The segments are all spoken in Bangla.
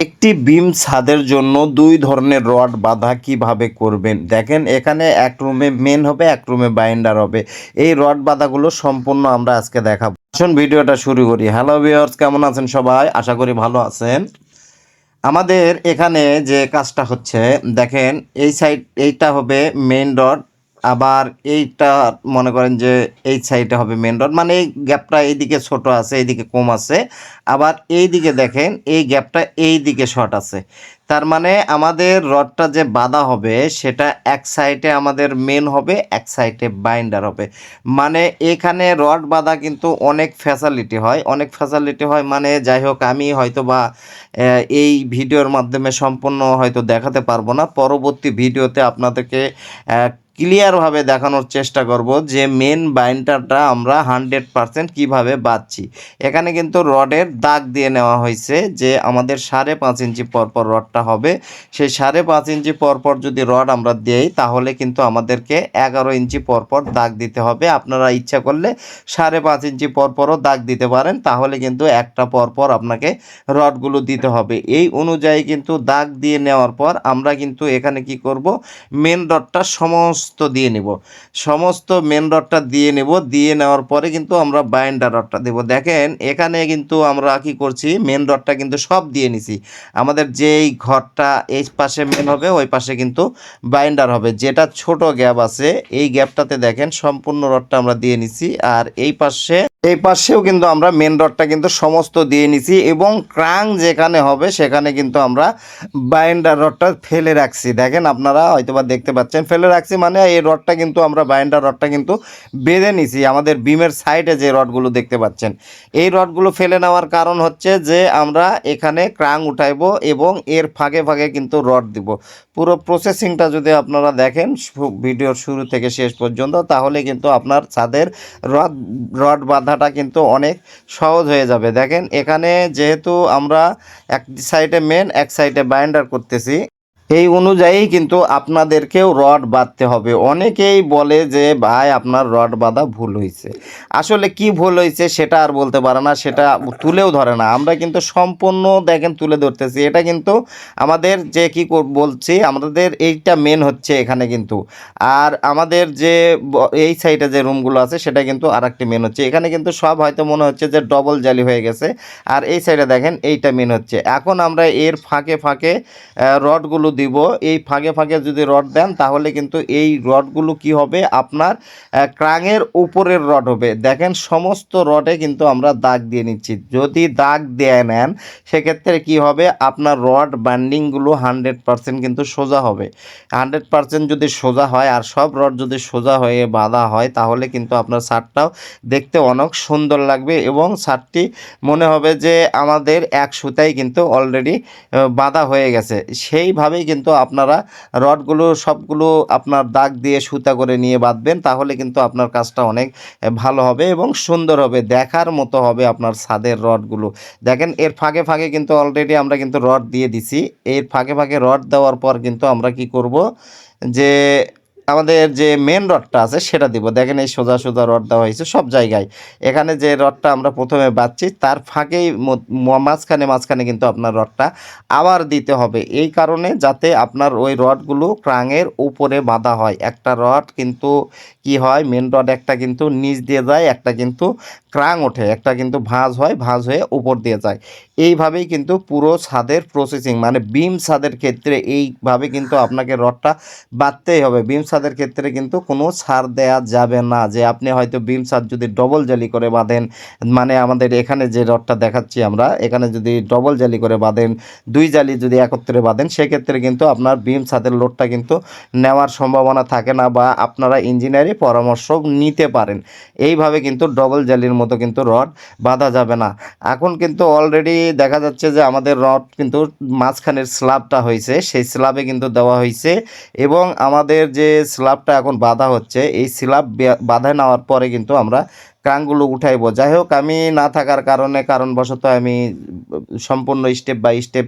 একটি বিম ছাদের জন্য দুই ধরনের রড বাঁধা কীভাবে করবেন? দেখেন, এখানে এক রুমে মেন হবে, এক রুমে বাইন্ডার হবে। এই রড বাঁধাগুলো সম্পূর্ণ আমরা আজকে দেখাবো। আসুন ভিডিওটা শুরু করি। হ্যালো ভিউয়ার্স কেমন আছেন সবাই? আশা করি ভালো আছেন। আমাদের এখানে যে কাজটা হচ্ছে, দেখেন, এই সাইড এইটা হবে মেন রড আবার এইটা মনে করেন যে এই সাইডে হবে মেন রড মানে এই গ্যাপটা এইদিকে ছোট আছে, এইদিকে কম আছে। আবার এই দিকে দেখেন, এই গ্যাপটা এই দিকে শর্ট আছে। তার মানে আমাদের রডটা যে বাঁধা হবে, সেটা এক সাইডে আমাদের মেন হবে, এক সাইডে বাইন্ডার হবে। মানে এখানে রড বাঁধা কিন্তু অনেক ফ্যাসালিটি হয়, অনেক ফ্যাসালিটি হয় মানে যাই হোক, আমি হয়তো বা এই ভিডিওর মাধ্যমে সম্পূর্ণ হয়তো দেখাতে পারব না। পরবর্তী ভিডিওতে আপনাদেরকে ক্লিয়ারভাবে দেখানোর চেষ্টা করব যে মেন বাইন্ডারটা আমরা হান্ড্রেড পারসেন্ট কীভাবে বাঁধছি। এখানে কিন্তু রডের দাগ দিয়ে নেওয়া হয়েছে যে আমাদের সাড়ে পাঁচ ইঞ্চি পরপর রডটা হবে। সেই সাড়ে পাঁচ ইঞ্চি পরপর যদি রড আমরা দেই, তাহলে কিন্তু আমাদেরকে এগারো ইঞ্চি পরপর দাগ দিতে হবে। আপনারা ইচ্ছা করলে সাড়ে পাঁচ ইঞ্চি পরপরও দাগ দিতে পারেন, তাহলে কিন্তু একটা পরপর আপনাকে রডগুলো দিতে হবে। এই অনুযায়ী কিন্তু দাগ দিয়ে নেওয়ার পর আমরা কিন্তু এখানে কি করব? মেন রডটা সমস্ত দিয়ে নিব। সমস্ত মেন রডটা দিয়ে নেব। দিয়ে নেওয়ার পরে কিন্তু আমরা বাইন্ডার রডটা দেব। দেখেন, এখানে কিন্তু আমরা কি করছি? মেন রডটা কিন্তু সব দিয়ে নিছি। আমাদের যেই ঘরটা এই পাশে মেন হবে, ওই পাশে কিন্তু বাইন্ডার হবে। যেটা ছোট গ্যাপ আছে, এই গ্যাপটাতে দেখেন সম্পূর্ণ রডটা আমরা দিয়ে নিছি। আর এই পাশে, এই পাশেও কিন্তু আমরা মেন রডটা কিন্তু সমস্ত দিয়ে নিছি এবং ক্রাং যেখানে হবে, সেখানে কিন্তু আমরা বাইন্ডার রডটা ফেলে রাখছি। দেখেন আপনারা হয়তোবা দেখতে পাচ্ছেন। ফেলে রাখছি মানে এই রডটা কিন্তু আমরা বাইন্ডার রডটা কিন্তু বেঁধে নিছি। আমাদের বিমের সাইডে যে রডগুলো দেখতে পাচ্ছেন। এই রডগুলো ফেলে নেওয়ার কারণ হচ্ছে যে আমরা এখানে ক্রাং উঠাইবো এবং এর ফাঁকে ফাঁকে কিন্তু রড দিব। পুরো প্রসেসিংটা যদি আপনারা দেখেন ভিডিওর শুরু থেকে শেষ পর্যন্ত, তাহলে কিন্তু আপনার ছাদের রড রড বাঁধাটা কিন্তু অনেক সহজ হয়ে যাবে। দেখেন, এখানে যেহেতু আমরা এক সাইডে মেন এক সাইডে বাইন্ডার করতেছি। এই অনুযায়ী কিন্তু আপনাদেরকেও রড বাঁধতে হবে। অনেকেই বলে যে, ভাই, আপনার রড বাঁধা ভুল হয়েছে আসলে কি ভুল হয়েছে সেটা আর বলতে পারে না, সেটা তুলেও ধরে না। আমরা কিন্তু সম্পূর্ণ দেখেন তুলে ধরতেছি। এটা কিন্তু আমাদের যে কি বলছি, আমাদের এইটা মেন হচ্ছে এখানে কিন্তু। আর আমাদের যে এই সাইডে যে রুমগুলো আছে, সেটা কিন্তু আর একটি মেন হচ্ছে। এখানে কিন্তু সব হয়তো মনে হচ্ছে যে ডবল জালি হয়ে গেছে। আর এই সাইডে দেখেন, এইটা মেন হচ্ছে। এখন আমরা এর ফাঁকে ফাঁকে রডগুলো দিব, এই ফাঁকে ফাঁকে যদি রড দেন, তাহলে কিন্তু এই রডগুলো কি হবে? আপনার ক্রাঙের উপরের রড হবে। দেখেন, সমস্ত রডে কিন্তু আমরা দাগ দিয়ে নিচ্ছি। যদি দাগ দিয়ে নেন, সেক্ষেত্রে কি হবে? আপনার রড বান্ডিংগুলো হান্ড্রেড পারসেন্ট কিন্তু সোজা হবে। হান্ড্রেড পারসেন্ট যদি সোজা হয়, আর সব রড যদি সোজা হয়ে বাঁধা হয়, তাহলে কিন্তু আপনার শার্টটাও দেখতে অনেক সুন্দর লাগবে এবং শার্টটি মনে হবে যে আমাদের এক সুতাই কিন্তু অলরেডি বাঁধা হয়ে গেছে। সেইভাবেই কিন্তু আপনারা রডগুলো সবগুলো আপনার দাগ দিয়ে সুতা করে নিয়ে বাঁধবেন, তাহলে কিন্তু আপনার কাজটা অনেক ভালো হবে এবং সুন্দর হবে, দেখার মতো হবে আপনার ছাদের রডগুলো। দেখেন, এর ফাঁকে ফাঁকে কিন্তু অলরেডি আমরা কিন্তু রড দিয়ে দিছি। এর ফাঁকে ফাঁকে রড দেওয়ার পর কিন্তু আমরা কি করব যে আমাদের যে মেন রডটা আছে সেটা দিব। দেখেন এই সোজা সোজা রড দেওয়া হয়েছে সব জায়গায়। এখানে যে রডটা আমরা প্রথমে বাঁধছি, তার ফাঁকেই মাঝখানে মাঝখানে কিন্তু আপনার রডটা আবার দিতে হবে। এই কারণে যাতে আপনার ওই রডগুলো ক্রাঙের উপরে বাঁধা হয়। একটা রড কিন্তু কি হয় মেন রড একটা কিন্তু নিচ দিয়ে যায়, একটা কিন্তু ক্রাং ওঠে, একটা কিন্তু ভাঁজ হয়, ভাঁজ হয়ে উপর দিয়ে যায়। এইভাবেই কিন্তু পুরো ছাদের প্রসেসিং মানে বিম ছাদের ক্ষেত্রে এইভাবে কিন্তু আপনাকে রডটা বাঁধতেই হবে। বিম ছাদের ক্ষেত্রে কিন্তু কোনো ছাড় দেয়া যাবে না। যে আপনি হয়তো বিম ছাদ যদি ডবল জালি করে বাঁধেন মানে আমাদের এখানে যে রডটা দেখাচ্ছি আমরা, এখানে যদি ডবল জালি করে বাঁধেন, দুই জালি যদি একত্রে বাঁধেন, সেক্ষেত্রে কিন্তু আপনার বিম ছাদের লোডটা কিন্তু নেওয়ার সম্ভাবনা থাকে না বা আপনারা ইঞ্জিনিয়ারই পরামর্শ নিতে পারেন। এইভাবে কিন্তু ডবল জালির মতো কিন্তু রড বাঁধা যাবে না। এখন কিন্তু অলরেডি দেখা যাচ্ছে যে আমাদের রড কিন্তু মাঝখানের স্ল্যাবটা হয়েছে, সেই স্ল্যাবে কিন্তু দেওয়া হয়েছে এবং আমাদের যে স্ল্যাবটা এখন বাঁধা হচ্ছে। এই স্লাব বাঁধা নেওয়ার পরে কিন্তু আমরা ক্রাঙ্কগুলো উঠাইব। যাই হোক, আমি না থাকার কারণে কারণবশত আমি সম্পূর্ণ স্টেপ বাই স্টেপ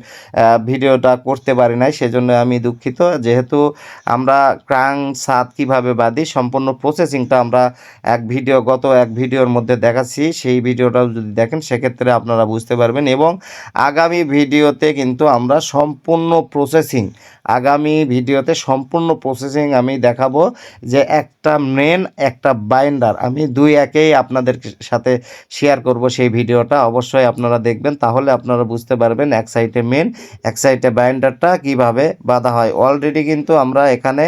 ভিডিওটা করতে পারি নাই, সেজন্য আমি দুঃখিত। যেহেতু আমরা ক্রাঙ্ক ছাদ কীভাবে বাঁধি, সম্পূর্ণ প্রসেসিংটা আমরা এক ভিডিও, গত এক ভিডিওর মধ্যে দেখাচ্ছি। সেই ভিডিওটাও যদি দেখেন, সেক্ষেত্রে আপনারা বুঝতে পারবেন। এবং আগামী ভিডিওতে কিন্তু আমরা সম্পূর্ণ প্রসেসিং আগামী ভিডিওতে সম্পূর্ণ প্রসেসিং আমি দেখাবো যে একটা মেন একটা বাইন্ডার আমি দুই একেই আপনাদের সাথে শেয়ার করব সেই ভিডিওটা। অবশ্যই আপনারা দেখবেন, তাহলে আপনারা বুঝতে পারবেন এক সাইডে মেন এক সাইডে বাইন্ডারটা কীভাবে বাঁধা হয়। অলরেডি কিন্তু আমরা এখানে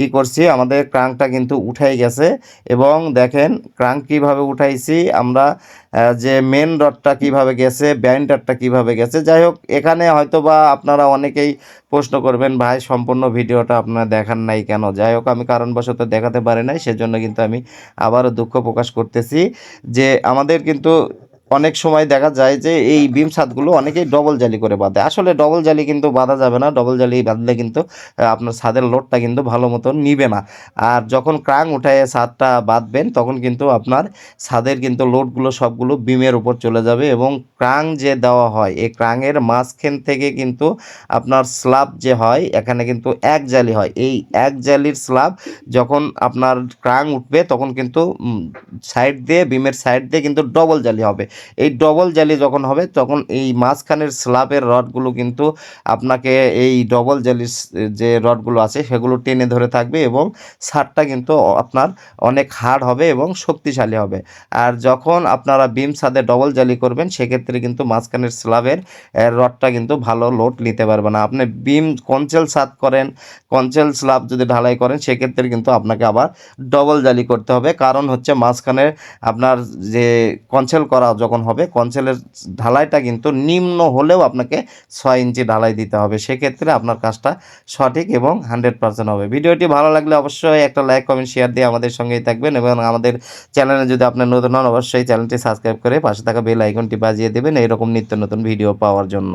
কি করছি? আমাদের ক্রাঙ্কটা কিন্তু উঠাই গেছে এবং দেখেন ক্রাঙ্ক কীভাবে উঠাইছি, আমরা যে মেন রডটা কীভাবে গেছে ব্যান্ডারটা কীভাবে গেছে, যাই হোক, এখানে হয়তো বা আপনারা অনেকেই প্রশ্ন করবেন, ভাই, সম্পূর্ণ ভিডিওটা আপনারা দেখান নাই কেন? যাই হোক, আমি কারণবশত দেখাতে পারি নাই, সেজন্য কিন্তু আমি আবারও দুঃখ প্রকাশ করতেছি যে আমাদের কিন্তু অনেক সময় দেখা যায় যে এই বিম ছাদগুলো অনেকেই ডবল জালি করে বাঁধে। আসলে ডবল জালি কিন্তু বাঁধা যাবে না ডবল জালি বাঁধলে কিন্তু আপনার ছাদের লোডটা কিন্তু ভালো মতন নিবে না। আর যখন ক্রাং উঠায় ছাদটা বাঁধবেন, তখন কিন্তু আপনার ছাদের কিন্তু লোডগুলো সবগুলো বিমের উপর চলে যাবে এবং ক্রাং যে দেওয়া হয়, এই ক্রাঙের মাঝখান থেকে কিন্তু আপনার স্ল্যাব যে হয়, এখানে কিন্তু এক জালি হয়। এই এক জালির স্ল্যাব যখন আপনার ক্রাং উঠবে, তখন কিন্তু সাইড দিয়ে বিমের সাইড দিয়ে কিন্তু ডবল জালি হবে। এই ডবল জালি যখন হবে, তখন এই মাঝখানের স্ল্যাবের রডগুলো কিন্তু আপনাকে এই ডবল জালির যে রডগুলো আছে, সেগুলো টেনে ধরে থাকবে এবং ছাদটা কিন্তু আপনার অনেক হার্ড হবে এবং শক্তিশালী হবে। আর যখন আপনারা বিম ছাদে ডবল জালি করবেন, সেক্ষেত্রে কিন্তু মাঝখানের স্ল্যাবের রডটা কিন্তু ভালো লোড নিতে পারবে না। আপনি বিম কঞ্চেল ছাদ করেন কঞ্চেল স্ল্যাব যদি ঢালাই করেন, সেক্ষেত্রে কিন্তু আপনাকে আবার ডবল জালি করতে হবে। কারণ হচ্ছে মাঝখানে আপনার যে কঞ্চেল করা, যখন হবে, কনসেলের ঢালাইটা কিন্তু নিম্ন হলেও আপনাকে ছয় ইঞ্চি ঢালাই দিতে হবে। সেক্ষেত্রে আপনার কাজটা সঠিক এবং হান্ড্রেড পার্সেন্ট হবে। ভিডিওটি ভালো লাগলে অবশ্যই একটা লাইক, কমেন্ট, শেয়ার দিয়ে আমাদের সঙ্গেই থাকবেন এবং আমাদের চ্যানেলে যদি আপনি নতুন হন, অবশ্যই চ্যানেলটি সাবস্ক্রাইব করে পাশে থাকা বেল আইকনটি বাজিয়ে দেবেন। এইরকম নিত্য নতুন ভিডিও পাওয়ার জন্য।